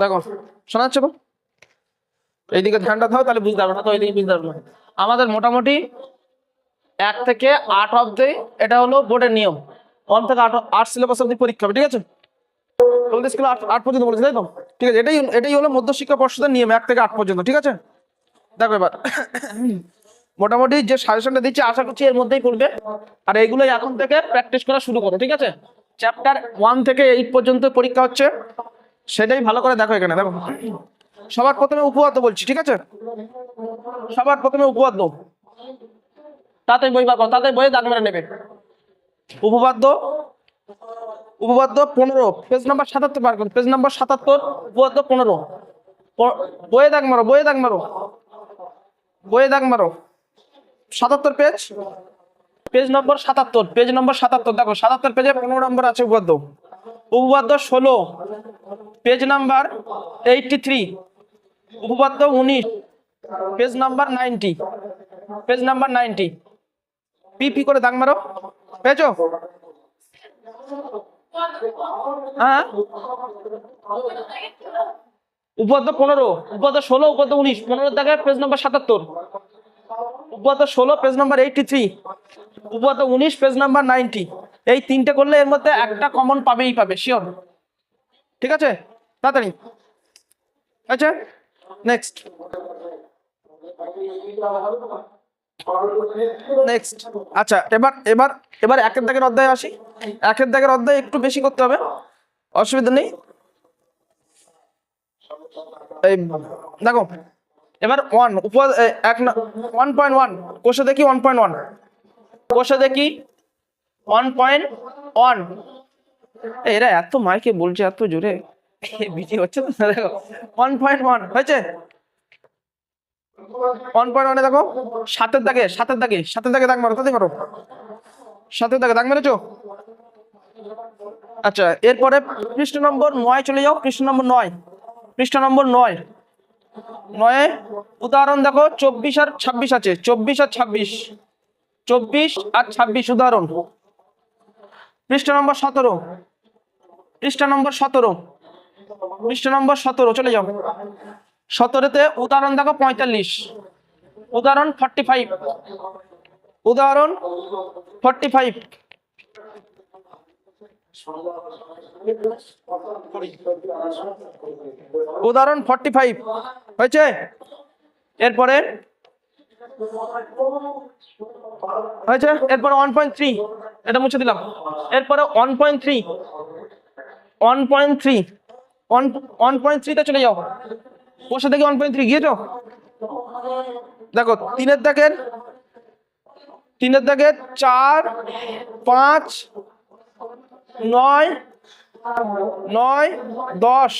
দেখো শোনা যাচ্ছে এইদিকে ধ্যানটা দাও, তাহলে বুঝতে পারবে না। তো এইদিকে বুঝতে পারবে আমাদের মোটামুটি এক থেকে আট অব্দি এটা হলো বোর্ডের নিয়ম। ওয়ান থেকে আট আট সিলেবাস অব্দি পরীক্ষা হবে, ঠিক আছে? তোমাদের স্কুলে আট আট পর্যন্ত বলেছে, তাই তো? ঠিক আছে, এটাই এটাই হলো মধ্যশিক্ষা পর্ষদের নিয়ম, এক থেকে আট পর্যন্ত, ঠিক আছে? দেখো এবার। মোটামুটি যে সাজেশনটা দিচ্ছি, আশা করছি এর মধ্যেই করবে। আর এইগুলোই এখন থেকে প্র্যাকটিস করা শুরু করো, ঠিক আছে? চ্যাপ্টার ওয়ান থেকে এইট পর্যন্ত পরীক্ষা হচ্ছে। সেটাই ভালো করে দেখো এখানে, দেখো। সবার প্রথমে উপপাদ্য বলছি, ঠিক আছে? সবার প্রথমে উপপাদ্য। তাতে বই করো তাতে বইয়ে দাগ মেরে নেবে। উপপাদ্য উপপাদ্য পনেরো পেজ নাম্বার সাতাত্তর বার করুন পেজ নাম্বার সাতাত্তর, উপপাদ্য পনেরো। বইয়ে দাগ মারো, বইয়ে দাগ মারো। বইয়ে দাগ মারো। সাতাত্তর পেজ পেজ নম্বর সাতাত্তর পেজ নম্বর সাতাত্তর, দেখো, সাতাত্তর পেজে পনেরো নম্বর আছে উপপাদ্য। উপপাদ্য ষোলো পেজ নাম্বার এইটটি থ্রি উপপাদ্য উনিশ page number ninety page number ninety P P করে দাগ মারো। পেয়েছ? হ্যাঁ? উপপাদ্য পনেরো, উপপাদ্য ষোলো, উপপাদ্য উনিশ পনেরো দাগে পেজ নাম্বার সাতাত্তর। উপপাদ্য ষোলো পেজ নাম্বার এইটটি থ্রি উপপাদ্য উনিশ পেজ নাম্বার নাইনটি এই তিনটে করলে এর মধ্যে একটা কমন পাবেই পাবে শিওর ঠিক আছে? তাড়াতাড়ি। আচ্ছা নেক্সট নেক্সট আচ্ছা এবার এবার এবার একের দাগের অধ্যায়ে আসি। একের দাগের অধ্যায় একটু বেশি করতে হবে। অসুবিধা নেই। এই, দেখো এবার ওয়ান উপ এ, এক ওয়ান পয়েন্ট ওয়ান কোষে দেখি ওয়ান পয়েন্ট ওয়ান কোষে দেখি ওয়ান পয়েন্ট ওয়ান এরা এত মাইকে বলছে এত জোরে। বিজি হচ্ছে তো দেখো। ওয়ান পয়েন্ট ওয়ান হয়েছে? ওয়ান পয়েন্ট ওয়ানে দেখো সাতের দাগে সাতের দাগে সাতের দাগে দাগ মারো তাতে মারো সাতের দাগে দাগ মেরেছো? আচ্ছা এরপরে পৃষ্ঠ নম্বর নয় চলে যাও পৃষ্ঠ নম্বর নয়। পৃষ্ঠ নম্বর নয়। নয়ে, উদাহরণ দেখো, চব্বিশ আর ছাব্বিশ আছে। চব্বিশ আর ছাব্বিশ। চব্বিশ আর ছাব্বিশ উদাহরণ। পৃষ্ঠ নম্বর সতেরো। পৃষ্ঠ নম্বর সতেরো। পৃষ্ঠ নম্বর সতেরো, চলে যাও। সতেরোতে উদাহরণ দেখো, পঁয়তাল্লিশ। উদাহরণ ফর্টি ফাইভ উদাহরণ ফর্টি ফাইভ উদাহরণ ফর্টি ফাইভ হয়েছে? এরপরে? হয়েছে? এরপরে ওয়ান পয়েন্ট থ্রি এটা মুছে দিলাম। এরপরে one point three one point three one point থ্রিতে চলে যাও। বসে দেখি ওয়ান পয়েন্ট থ্রি গিয়েছো দেখো, তিনের দাগের তিনের দাগের চার, পাঁচ নয় নয়, দশ,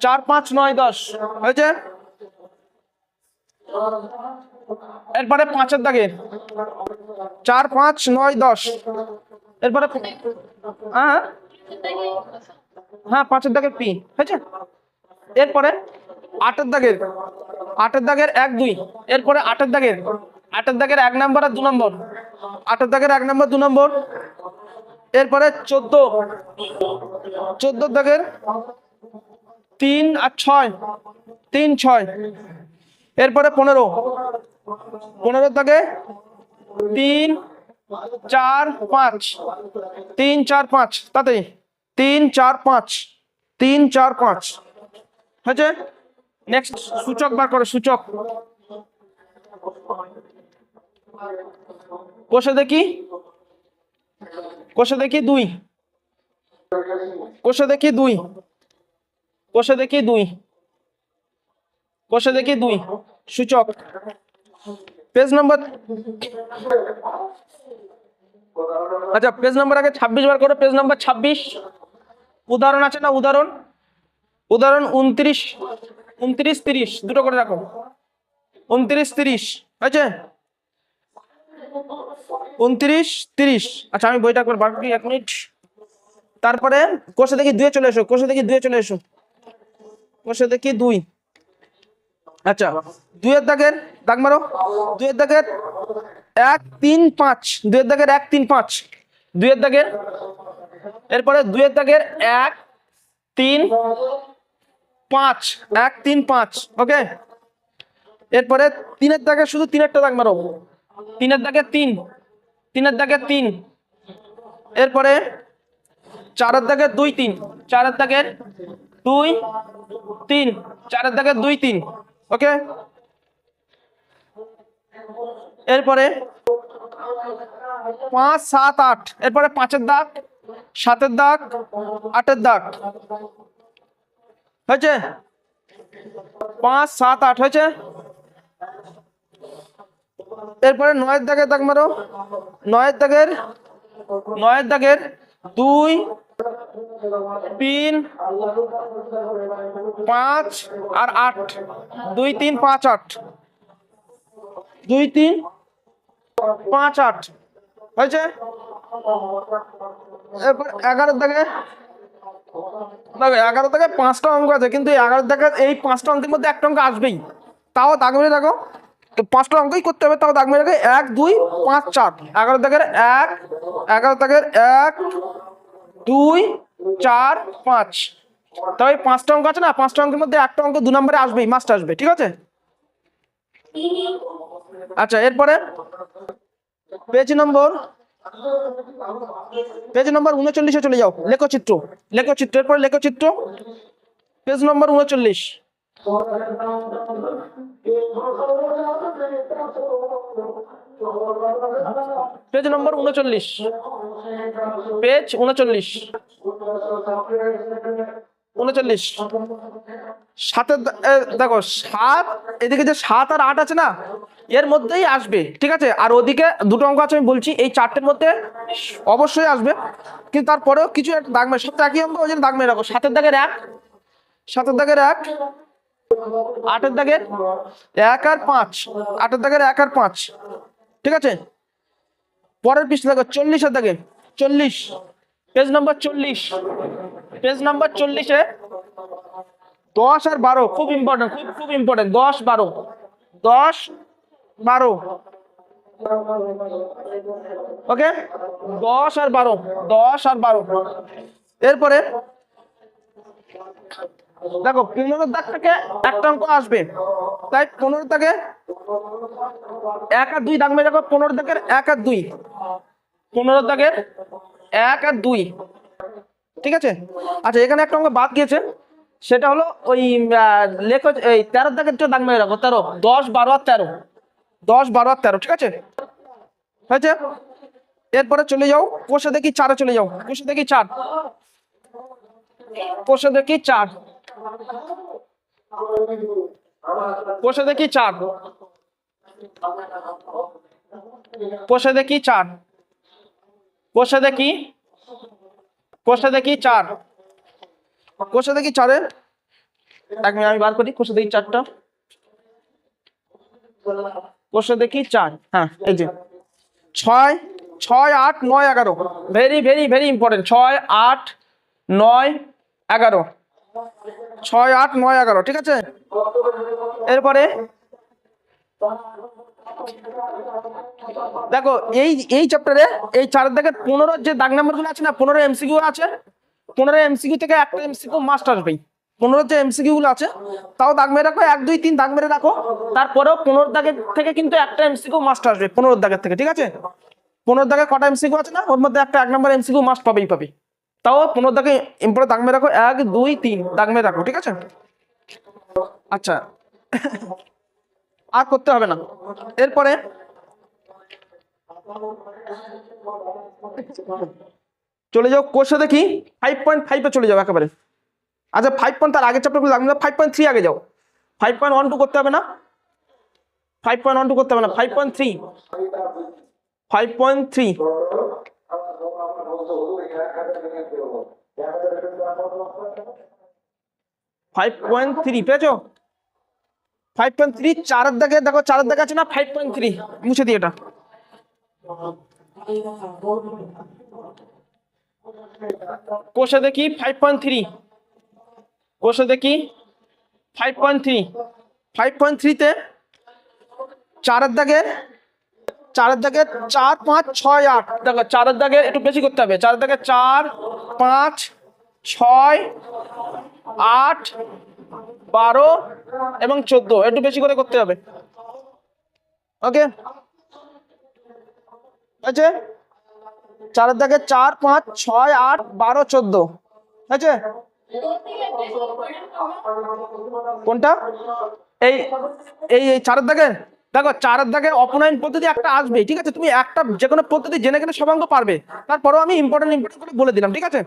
চার, পাঁচ, নয়, দশ। হয়েছে? এরপরে পাঁচের দাগে। চার, পাঁচ, নয়, দশ। এরপরে হ্যাঁ হ্যাঁ পাঁচের দাগের পি। হয়েছে? এরপরে আটের দাগের। আটের দাগের এক, দুই। এরপরে আটের দাগের। আটের দাগের এক নম্বর আর দু নম্বর। আটের দাগের এক নম্বর, দু নম্বর। এরপরে চোদ্দ। চোদ্দ দাগের তিন আর ছয়। তিন, ছয়। এরপরে পনেরো। পনেরো দাগে তিন, চার, পাঁচ। তিন, চার, পাঁচ। তাতে তিন, চার, পাঁচ। তিন, চার, পাঁচ। হয়েছে? নেক্সট সূচক বার করো, সূচক। কোষে দেখি। কোষে দেখি দুই কোষে দেখি দুই কোষে দেখি দুই কোষে দেখি দুই সূচক পেজ নাম্বার আচ্ছা পেজ নাম্বার আগে ছাব্বিশ বার করে পেজ নাম্বার ছাব্বিশ। উদাহরণ আছে না উদাহরণ? উদাহরণ উনত্রিশ উনত্রিশ তিরিশ, দুটো করে রাখো। উনত্রিশ তিরিশ হয়েছে উনত্রিশ, তিরিশ। আচ্ছা আমি বইটা একবার বার করি, এক মিনিট। তারপরে কোষে দেখি দুয়ে চলে এসো, কোষে দেখি দুয়ে চলে এসো। কোষে দেখি দুই। আচ্ছা দুইয়ের দাগের দাগ মারো। দুইয়ের দাগের এক, তিন, পাঁচ। দুয়ের দাগের এক, তিন, পাঁচ। দুয়ের দাগের, এরপরে দুয়ের দাগের এক, তিন, পাঁচ। এক, তিন, পাঁচ, ওকে? এরপরে তিনের দাগে শুধু তিনেরটা দাগ মারো। তিনের দাগে তিন। তিনের দাগে তিন। এরপরে চারের দাগে দুই তিন। চারের দাগের দুই তিন। চারের দাগে দুই তিন। ওকে? এরপরে পাঁচ, সাত, আট। এরপরে পাঁচের দাগ, সাতের দাগ, আটের দাগ। হয়েছে? পাঁচ, সাত, আট। হয়েছে? এরপরে নয়ের দাগের দাগ মারো। নয়ের দাগের নয়ের দাগের দুই, তিন, পাঁচ আর আট। দুই, তিন, পাঁচ, আট। দুই, তিন, পাঁচ, আট। হয়েছে? এরপর এগারো দাগে, দেখো, এগারো থেকে পাঁচটা অঙ্ক আছে, কিন্তু এগারো থেকে এই পাঁচটা অঙ্কের মধ্যে একটা অঙ্ক আসবেই। তাও দাগ মেরে দেখো। তো পাঁচটা অঙ্কই করতে হবে, তাও দাগ মেরে এক, দুই, পাঁচ, চার। এগারো দাগের এক, এগারো দাগের এক, দুই, চার, পাঁচ। তবে পাঁচটা অঙ্ক আছে না? পাঁচটা অঙ্কের মধ্যে একটা অঙ্ক দু নম্বরে আসবেই মাস্ট আসবে, ঠিক আছে? আচ্ছা এরপরে পেজ নম্বর পেজ নম্বর উনচল্লিশে চলে যাও, লেখচিত্র লেখচিত্র, এরপরে লেখচিত্র পেজ নম্বর উনচল্লিশ। পেজ নম্বর উনচল্লিশ। পেজ উনচল্লিশ। উনচল্লিশ। সাতের দেখো, সাত, এদিকে যে সাত আর আট আছে না, এর মধ্যেই আসবে, ঠিক আছে? আর ওদিকে দুটো অঙ্ক আছে, আমি বলছি, এই চারটের মধ্যে অবশ্যই আসবে। কিন্তু তারপরেও কিছু একটা দাগ মেরে সব একই অঙ্ক, ওই জন্য দাগ মেরে রাখো। সাতের দাগের এক, সাতের দাগের এক আটের দাগের এক আর পাঁচ। আটের দাগের এক আর পাঁচ। ঠিক আছে? পরের পৃষ্ঠে দেখো, চল্লিশের দাগে চল্লিশ। পেজ নম্বর চল্লিশ। পেজ নাম্বার চল্লিশে দশ আর বারো, খুব ইম্পর্টেন্ট খুব খুব ইম্পর্টেন্ট দশ, বারো। দশ, বারো। ওকে দশ আর বারো, দশ আর বারো। এরপরে দেখো, পনেরো দাগ থেকে একটা অঙ্ক আসবে। তাই পনেরো দাগে এক আর দুই, দাগ মেরে দেখো, পনেরো দাগের এক আর দুই। পনেরো দাগের এক আর দুই। ঠিক আছে? আচ্ছা এখানে একটা অঙ্ক বাদ গিয়েছে। সেটা হলো ওই লেখো এই তেরো দাগের দাগ মেরে রাখো, তেরো। দশ, বারো আর তেরো। দশ, বারো আর তেরো, ঠিক আছে? হয়েছে? এরপরে চলে যাও, কোষে দেখি চারে চলে যাও। কোষে দেখি চার। কোষে দেখি চার। কোষে দেখি চার কোষে দেখি চার কোষে দেখি। কোষে দেখি চার কোষে দেখি চারের এক মিনিট, আমি বার করি। কোষে দেখি চারটা কোষে দেখি চার হ্যাঁ এই যে। ছয় ছয়, আট, নয়, এগারো। ভেরি ভেরি ভেরি ইম্পর্টেন্ট ছয়, আট, নয়, এগারো। ছয় আট নয় এগারো, ঠিক আছে? এরপরে? দেখো, এই এই চ্যাপ্টারে এই চারের দাগে পনেরো যে দাগ নাম্বারগুলো আছে না, পনেরো এমসিকিউ আছে, পনেরো এমসিকিউ থেকে একটা এমসিকিউ মাস্ট আসবেই পনেরো যে এমসিকিউ গুলো আছে, তাও দাগ মেরে রাখো, এক, দুই, তিন দাগ মেরে রাখো, তারপরেও পনেরো দাগের থেকে কিন্তু একটা এমসিকিউ মাস্ট আসবে, পনেরো দাগের থেকে, ঠিক আছে? পনেরো দাগে কটা এমসিকিউ আছে না, ওর মধ্যে একটা এক নম্বর এমসিকিউ মাস্ট পাবেই, পাবে। তাও পনেরো দাগে ইম্পরে দাগ মেরে রাখো, এক, দুই, তিন, দাগ মেরে রাখো, ঠিক আছে? আচ্ছা। আর করতে হবে না। এরপরে চলে যাও কোর্সে দেখি ফাইভ পয়েন্ট ফাইভে চলে যাও একেবারে। আচ্ছা ফাইভ পয়েন্ট তার আগের চ্যাপ্টারগুলো লাগবে না ফাইভ পয়েন্ট থ্রি আগে যাও। ফাইভ পয়েন্ট ওয়ান টু করতে হবে না। ফাইভ পয়েন্ট ওয়ান টু করতে হবে না five point three five point three five point three five point three চারের দেখো, চারের আছে না? ফাইভ পয়েন্ট থ্রি এটা। কোষে দেখি ফাইভ পয়েন্ট থ্রি কোষে দেখি five point three five point থ্রিতে চারের দাগে চারের দাগে চার, পাঁচ, ছয়, আট। দেখো, চারের দাগে একটু বেশি করতে হবে। চারের দাগে চার, পাঁচ, ছয় আট, বারো এবং চোদ্দ। একটু বেশি করে করতে হবে। ওকে? আছে? চারের দাগে চার, পাঁচ, ছয়, আট, বারো, চোদ্দ। আছে? কোনটা? এই এই এই চারের দাগে? দেখো, চারের দাগে অপনয়ন পদ্ধতি একটা আসবে ঠিক আছে? তুমি একটা যে কোনো পদ্ধতি জেনে গেলে সব অঙ্ক পারবে। তারপরেও আমি ইম্পর্টেন্ট ইম্পর্টেন্ট করে বলে দিলাম, ঠিক আছে?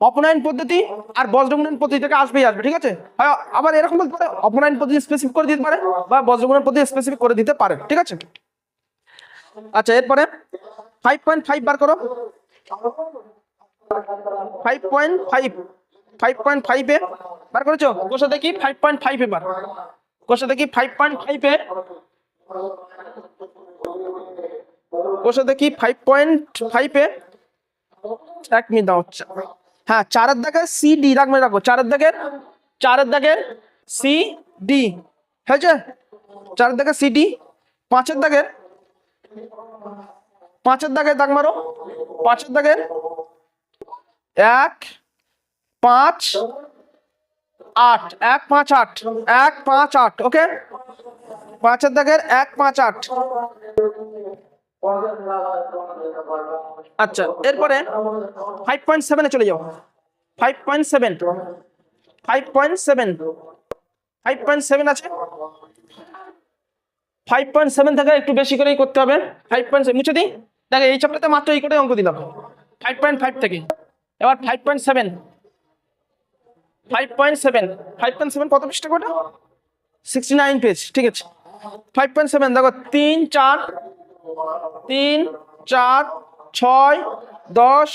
অপনয়ন পদ্ধতি আর বজ্রগুণন পদ্ধতি থেকে আসবেই আসবে, ঠিক আছে? হয়, আবার এরকম বলতে পারে, অপনয়ন পদ্ধতি স্পেসিফিক করে দিতে পারে বা বজ্রগুণন পদ্ধতি স্পেসিফিক করে দিতে পারে, ঠিক আছে? আচ্ছা এরপরে ফাইভ পয়েন্ট ফাইভ বার করো। Five point five five point ফাইভে বার করেছ? কোষে দেখি ফাইভ পয়েন্ট ফাইভে বার। কোষে দেখি ফাইভ পয়েন্ট ফাইভে কোষে দেখি ফাইভ পয়েন্ট ফাইভে এক মিনিট দাও চা- হ্যাঁ চারের দাগের সি ডি রাখবে রাখো চারের দাগের চারের দাগের সি ডি হয়েছে? চারের দাগের সি ডি পাঁচের দাগের পাঁচের দাগের দাগ মারো। পাঁচের দাগের, এক, পাঁচ, আট। এক, পাঁচ, আট। এক, পাঁচ, আট, ওকে? পাঁচের দাগের, এক, পাঁচ, আট। আচ্ছা এরপরে ফাইভ পয়েন্ট সেভেনে চলে যাও five point seven five point seven five point seven আছে ফাইভ পয়েন্ট সেভেন থেকে একটু বেশি করেই করতে হবে ফাইভ পয়েন্ট মুছে দিই দেখো এই চ্যাপ্টারতে মাত্র এই করে অঙ্ক দিলাম ফাইভ পয়েন্ট ফাইভ থেকে এবার five point seven five point seven five point seven কত পৃষ্ঠা কটা সিক্সটি নাইন পেজ ঠিক আছে ফাইভ পয়েন্ট সেভেন দেখো তিন চার তিন চার ছয়, দশ,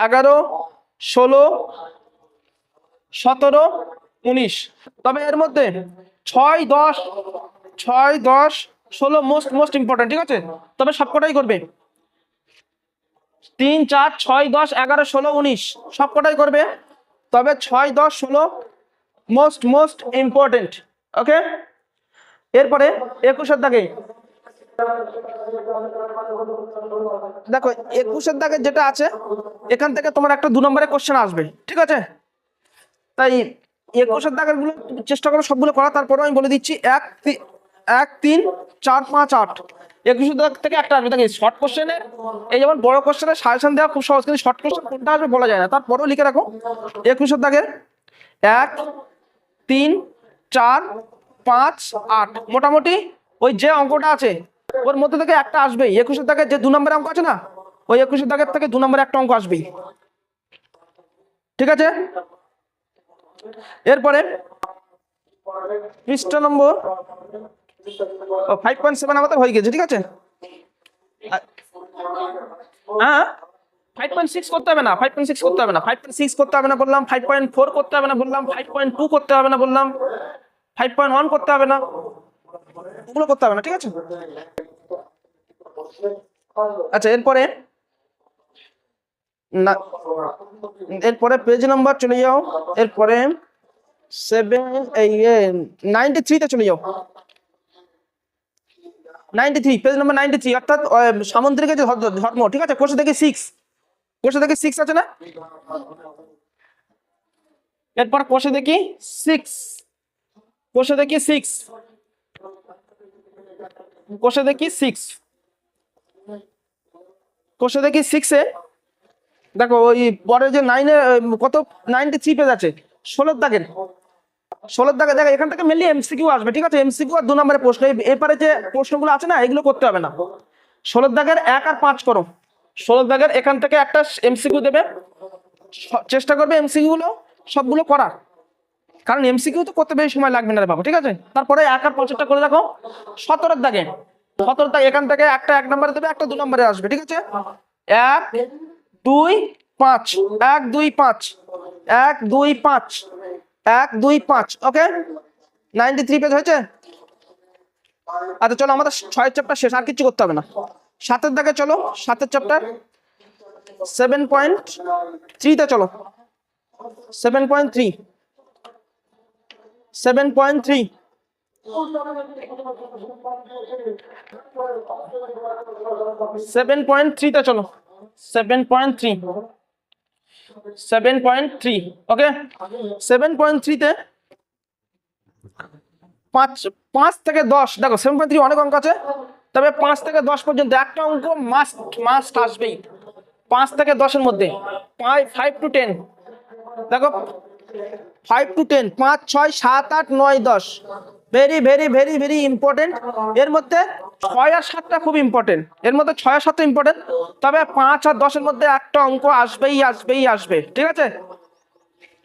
এগারো, ষোলো, সতেরো, উনিশ। তবে এর মধ্যে ছয়, দশ ছয়, দশ, ষোলো মোস্ট মোস্ট ইম্পর্টেন্ট ঠিক আছে? তবে সবকটাই করবে। তিন, চার, ছয়, দশ, এগারো, ষোলো, উনিশ, সবকটাই করবে। তবে ছয়, দশ, ষোলো মোস্ট মোস্ট ইম্পর্টেন্ট ওকে এরপরে একুশের দাগে দেখো একুশের দাগে যেটা আছে, এখান থেকে তোমার একটা দু নম্বরের কোশ্চেন আসবে, ঠিক আছে? তাই একুশের দাগেরগুলো চেষ্টা করো সবগুলো করা তারপরে আমি বলে দিচ্ছি, এক এক, তিন, চার, পাঁচ, আট। একুশের দাগ থেকে একটা আসবে, দেখি শর্ট কোশ্চেনে এই যেমন বড় কোশ্চেনের সাজেশন দেওয়া খুব সহজ, কিন্তু শর্ট কোশ্চেন কোনটা আসবে বলা যায় না। তারপরেও লিখে রাখো। একুশের দাগের এক, তিন, চার, পাঁচ, আট। মোটামুটি ওই যে অঙ্কটা আছে ওর মধ্যে থেকে একটা আসবেই। একুশের দাগের যে দু নম্বরের অঙ্ক আছে না, ওই একুশের দাগের থেকে দু নম্বরে একটা অঙ্ক আসবেই। ঠিক আছে? এরপরে পৃষ্ঠা নম্বর ফাইভ পয়েন্ট সেভেন আমাদের হয়ে গেছে, ঠিক আছে? হ্যাঁ ফাইভ পয়েন্ট সিক্স করতে হবে না ফাইভ পয়েন্ট সিক্স করতে হবে না ফাইভ পয়েন্ট সিক্স করতে হবে না বললাম ফাইভ পয়েন্ট ফোর করতে হবে না বললাম ফাইভ পয়েন্ট টু করতে হবে না বললাম ফাইভ পয়েন্ট ওয়ান করতে হবে না। ওগুলো করতে হবে না, ঠিক আছে? আচ্ছা এরপরে? না, এরপরে পেজ নাম্বার চলে যাও। এরপরে সেভেন এই নাইনটি থ্রিতে চলে যাও। Ninety three page number ninety three অর্থাৎ সামুদ্রিক ধর্ম- ঠিক আছে? কোষে থেকে সিক্স কোষে থেকে সিক্স আছে না? এরপর কোষে দেখি সিক্স কোষে দেখি সিক্স কোষে দেখি সিক্স কোষে দেখি সিক্সে দেখো, ওই পরে যে নাইনে কত? নাইনটি থ্রি পেজ আছে। ষোলোর দাগের। ষোলোর দাগে দেখো এখান থেকে মেনলি এমসিকিউ আসবে, ঠিক আছে? এমসিকিউ আর দু নম্বরের প্রশ্ন। এরপরে যে প্রশ্নগুলো আছে না, এগুলো করতে হবে না। ষোলোর দাগের এক আর পাঁচ করো। ষোলোর দাগের এখান থেকে একটা এমসিকিউ দেবে। চেষ্টা করবে এমসিকিউ গুলো সবগুলো করার। কারণ এমসিকিউ তো করতে বেশি সময় লাগবে না রে বাবু, ঠিক আছে? তারপরে এক আর পাঁচটা করে দেখো, সতেরোর দাগে। সতেরো দাগ, এখান থেকে একটা এক নম্বরে দেবে, একটা দু নম্বরে আসবে, ঠিক আছে? এক, দুই, পাঁচ। এক, দুই, পাঁচ। এক, দুই, পাঁচ। এক, দুই, পাঁচ, ওকে? নাইনটি থ্রি পেজ হয়েছে? আচ্ছা চলো, আমাদের ছয়ের চ্যাপ্টার শেষ, আর কিছু করতে হবে না। সাতের দাগে চলো, সাতের চ্যাপ্টার সেভেন পয়েন্ট থ্রিতে চলো। Seven point three seven point three seven point থ্রিতে চলো। Seven point three seven point three okay seven point থ্রিতে পাঁচ পাঁচ থেকে দশ। দেখো সেভেন পয়েন্ট থ্রি অনেক অঙ্ক আছে, তবে পাঁচ থেকে দশ পর্যন্ত একটা অঙ্ক মাস্ট মাস্ট আসবেই। পাঁচ থেকে দশের মধ্যে ফাইভ টু টেন দেখো ফাইভ টু টেন পাঁচ, ছয়, সাত, আট, নয়, দশ। Very very very very important এর মধ্যে ছয় আর সাতটা খুব ইম্পর্টেন্ট এর মধ্যে ছয় আর সাতটা ইম্পর্টেন্ট তবে পাঁচ আর দশের মধ্যে একটা অঙ্ক আসবেই আসবেই, আসবে। ঠিক আছে?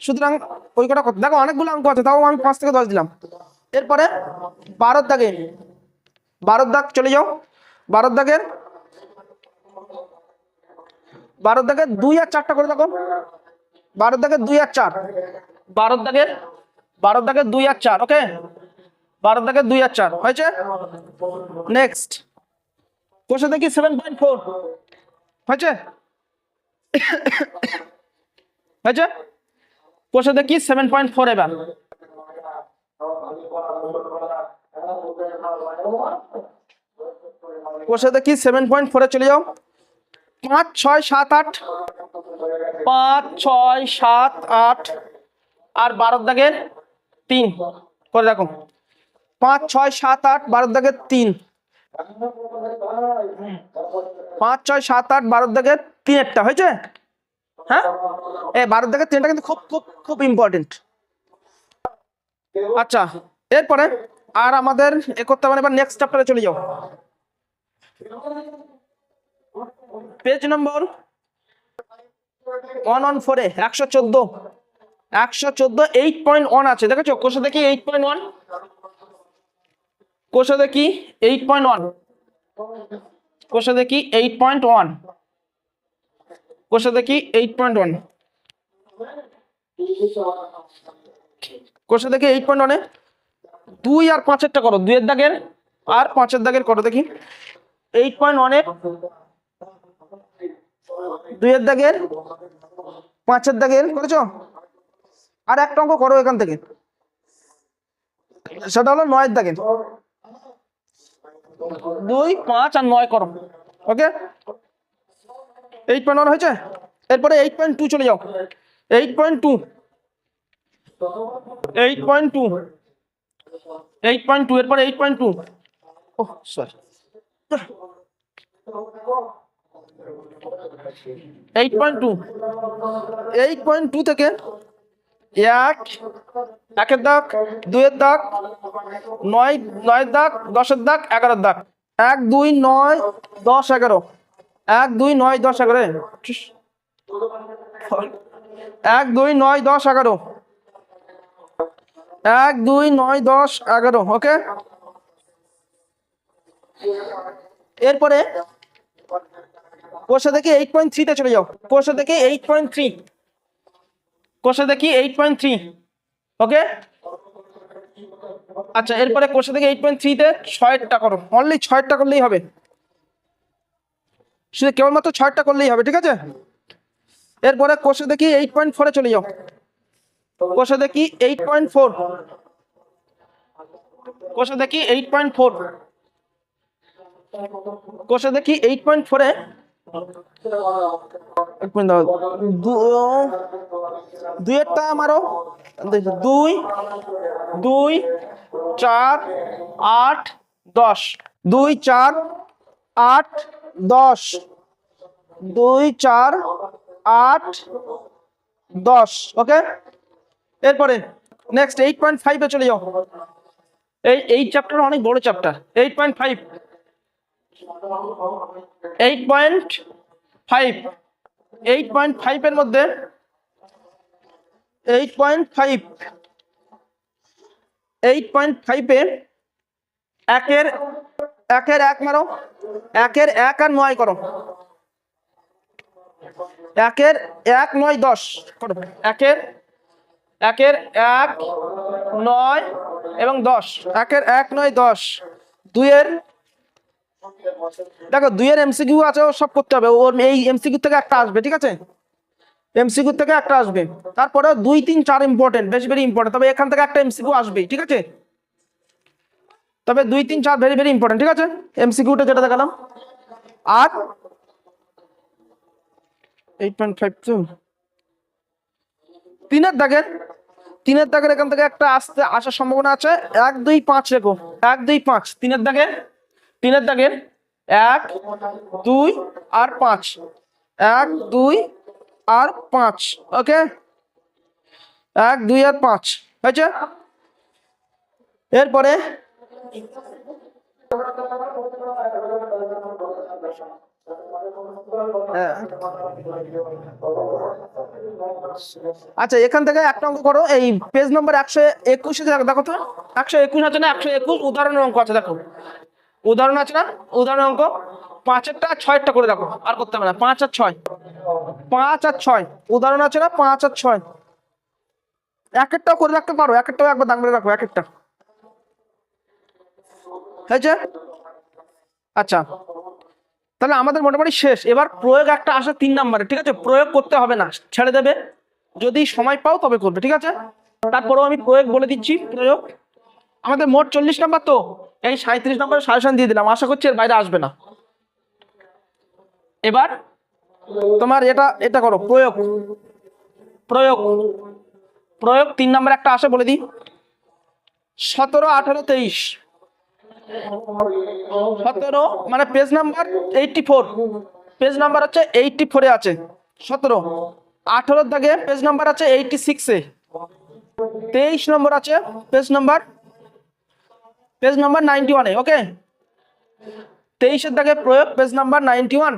সুতরাং ওই কটা দেখো, অনেকগুলো অঙ্ক আছে, তাও আমি পাঁচ থেকে দশ দিলাম। এরপরে বারোর দাগে, বারোর দাগ চলে যাও। বারোর দাগের বারোর দাগের দুই আর চারটা করে দেখো। বারোর দাগের দুই আর চার। বারোর দাগের বারোর দাগের দুই আর চার ওকে বারোর দাগের দুই আর চার, হয়েছে? নেক্সট কোষে দেখি সেভেন পয়েন্ট ফোর হয়েছে? হয়েছে? কোষে দেখি সেভেন পয়েন্ট ফোর এবার। কোষে দেখি সেভেন পয়েন্ট ফোরে চলে যাও। পাঁচ, ছয়, সাত, আট। পাঁচ, ছয়, সাত, আট। আর বারোর দাগের তিন। করে দেখো। পাঁচ, ছয়, সাত, আট, বারো দাগের তিন। পাঁচ, ছয়, সাত, আট বারোর দাগের তিনেরটা হয়েছে? হ্যাঁ? এ বারোর দাগের তিনটা কিন্তু খুব খুব খুব ইম্পর্টেন্ট আচ্ছা এরপরে আর আমাদের এ করতে হবে এবার নেক্সট চ্যাপ্টারে চলে যাও। পেজ নম্বর ওয়ান অন ফোরে একশো চোদ্দ। একশো চোদ্দ এইট পয়েন্ট ওয়ান আছে। দেখেছ? কোষে দেখি এইট পয়েন্ট ওয়ান কোষে দেখি এইট পয়েন্ট ওয়ান কোষে দেখি এইট পয়েন্ট ওয়ান কোষে দেখি এইট পয়েন্ট ওয়ান কোষে দেখি এইট পয়েন্ট ওয়ানে দুই আর পাঁচেরটা করো, দুইয়ের দাগের আর পাঁচের দাগের করো, দেখি। এইট পয়েন্ট ওয়ানের দুইয়ের দাগের, পাঁচের দাগের, করেছ? আর একটা অঙ্ক করো এখান থেকে। সেটা হলো নয়ের দাগের দুই পাঁচ আর নয় করো। ওকে? এইট পয়েন্ট ওয়ান হয়েছে? এরপরে এইট পয়েন্ট টু চলে যাও। Eight point two eight point two eight point two এরপরে এইট পয়েন্ট টু ও sorry eight point two eight point two থেকে এক, একের দাগ, দুইয়ের দাগ, নয়, নয়ের দাগ, দশের দাগ, এগারোর দাগ। এক, দুই, নয়, দশ, এগারো। এক, দুই, নয়, দশ, এগারো এক, দুই, নয়, দশ, এগারো। এক, দুই, নয়, দশ, এগারো, ওকে? এরপরে কোষে থেকে এইট পয়েন্ট থ্রিতে চলে যাও। কোষে থেকে এইট পয়েন্ট থ্রি কোষে দেখি এইট পয়েন্ট থ্রি ওকে আচ্ছা এরপরে কোষে দেখি এইট পয়েন্ট থ্রিতে ছয়েরটা করো। অনলি ছয়েরটা করলেই হবে। শুধু কেবলমাত্র ছয়েরটা করলেই হবে, ঠিক আছে? এরপরে কোষে দেখি এইট পয়েন্ট ফোরে চলে যাও। কোষে দেখি এইট পয়েন্ট ফোর কোষে দেখি এইট পয়েন্ট ফোর কোষে দেখি এইট পয়েন্ট ফোরে এক মিনিট দাঁড়াও। দু- দুইয়েরটা মারো। দুই দুই, চার, আট, দশ। দুই, চার, আট, দশ। দুই, চার, আট, দশ। ওকে? এরপরে নেক্সট এইট পয়েন্ট ফাইভে চলে যাও। এই এই চ্যাপ্টার অনেক বড় chapter eight point five eight point five eight point ফাইভের মধ্যে eight point five eight point ফাইভে একের একের এক মারো, একের এক আর নয় করো। একের এক, নয়, দশ করো। একের একের এক, নয় এবং দশ। একের এক, নয়, দশ। দুইয়ের দেখো দুইয়ের এমসিকিউ আছে, ও সব করতে হবে। ওর এই এমসিকিউ থেকে একটা আসবে, ঠিক আছে? এমসিকিউ থেকে একটা আসবে। তারপরে দুই, তিন, চার ইম্পর্টেন্ট বেশি বেশি ইম্পর্টেন্ট তবে এখান থেকে একটা এমসিকিউ আসবেই, ঠিক আছে? তবে দুই, তিন, চার ভেরি ভেরি ইম্পর্টেন্ট ঠিক আছে? এমসিকিউটা যেটা দেখালাম। আর এইট পয়েন্ট ফাইভ টু তিনের দাগের তিনের দাগের এখান থেকে একটা আসতে, আসার সম্ভাবনা আছে। এক, দুই, পাঁচ রেখো। এক, দুই, পাঁচ। তিনের দাগের তিনের দাগের এক, দুই আর পাঁচ। এক, দুই আর পাঁচ, ওকে? এক, দুই আর পাঁচ, হয়েছে? এরপরে হ্যাঁ। আচ্ছা এখান থেকে একটা অঙ্ক করো। এই পেজ নম্বর একশো একুশে দেখো দেখো তো। একশো একুশ আছে না? একশো একুশ উদাহরণের অঙ্ক আছে, দেখো। উদাহরণ আছে না? উদাহরণ অঙ্ক। পাঁচেরটা আর ছয়েরটা করে দেখো, আর করতে হবে না। পাঁচ আর ছয়। পাঁচ আর ছয়। উদাহরণ আছে না? পাঁচ আর ছয়। এক একটাও করে রাখতে পারো, এক একটাও একবার দাগ মেরে রাখো, এক একটা। হয়েছে? আচ্ছা। তাহলে আমাদের মোটামুটি শেষ। এবার প্রয়োগ একটা আসে তিন নাম্বারে, ঠিক আছে? প্রয়োগ করতে হবে না, ছেড়ে দেবে। যদি সময় পাও তবে করবে, ঠিক আছে? তারপরেও আমি প্রয়োগ বলে দিচ্ছি, প্রয়োগ। আমাদের মোট চল্লিশ নাম্বার তো? এই সাঁত্রিশ নাম্বারে সাজেশন দিয়ে দিলাম। আশা করছি এর বাইরে আসবে না। এবার তোমার এটা এটা করো, প্রয়োগ। প্রয়োগ। প্রয়োগ তিন নম্বর একটা আসে বলে দিই। সতেরো, আঠেরো, তেইশ। সতেরো মানে page number eighty four page number হচ্ছে এইটটি ফোরে আছে। সতেরো, আঠেরোর দাগে পেজ নাম্বার আছে এইটটি সিক্সে তেইশ নম্বর আছে page number page number ninety ওয়ানে ওকে তেইশের দাগে প্রয়োগ পেজ নাম্বার নাইনটি ওয়ান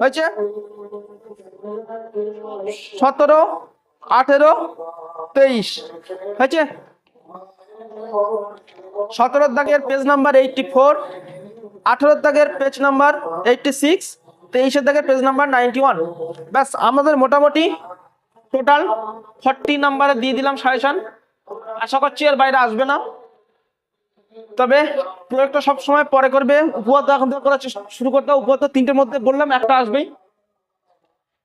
হয়েছে? সতেরো, আঠেরো, তেইশ। হয়েছে? সতেরোর দাগের পেজ নাম্বার এইটটি ফোর আঠেরোর দাগের পেজ নাম্বার এইটটি সিক্স তেইশের দাগের পেজ নাম্বার নাইনটি ওয়ান ব্যাস, আমাদের মোটামুটি টোটাল ফর্টি নাম্বারে দিয়ে দিলাম সাজেশন। আশা করছি এর বাইরে আসবে না। তবে প্রয়োগটা সব সময় পরে করবে, উপহার এখন থেকে করা শুরু করতে হবে। তো তিনটের মধ্যে বললাম, একটা আসবেই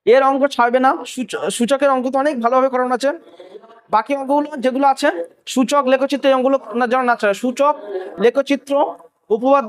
এর অঙ্ক ছাড়বে না, সূচ- সূচকের অঙ্ক তো অনেক ভালোভাবে করানো আছে বাকি অঙ্কগুলো যেগুলো আছে, সূচক, লেখচিত্র, এই অঙ্কগুলো যেন না ছাড়ে সূচক, লেখচিত্র উপবাদ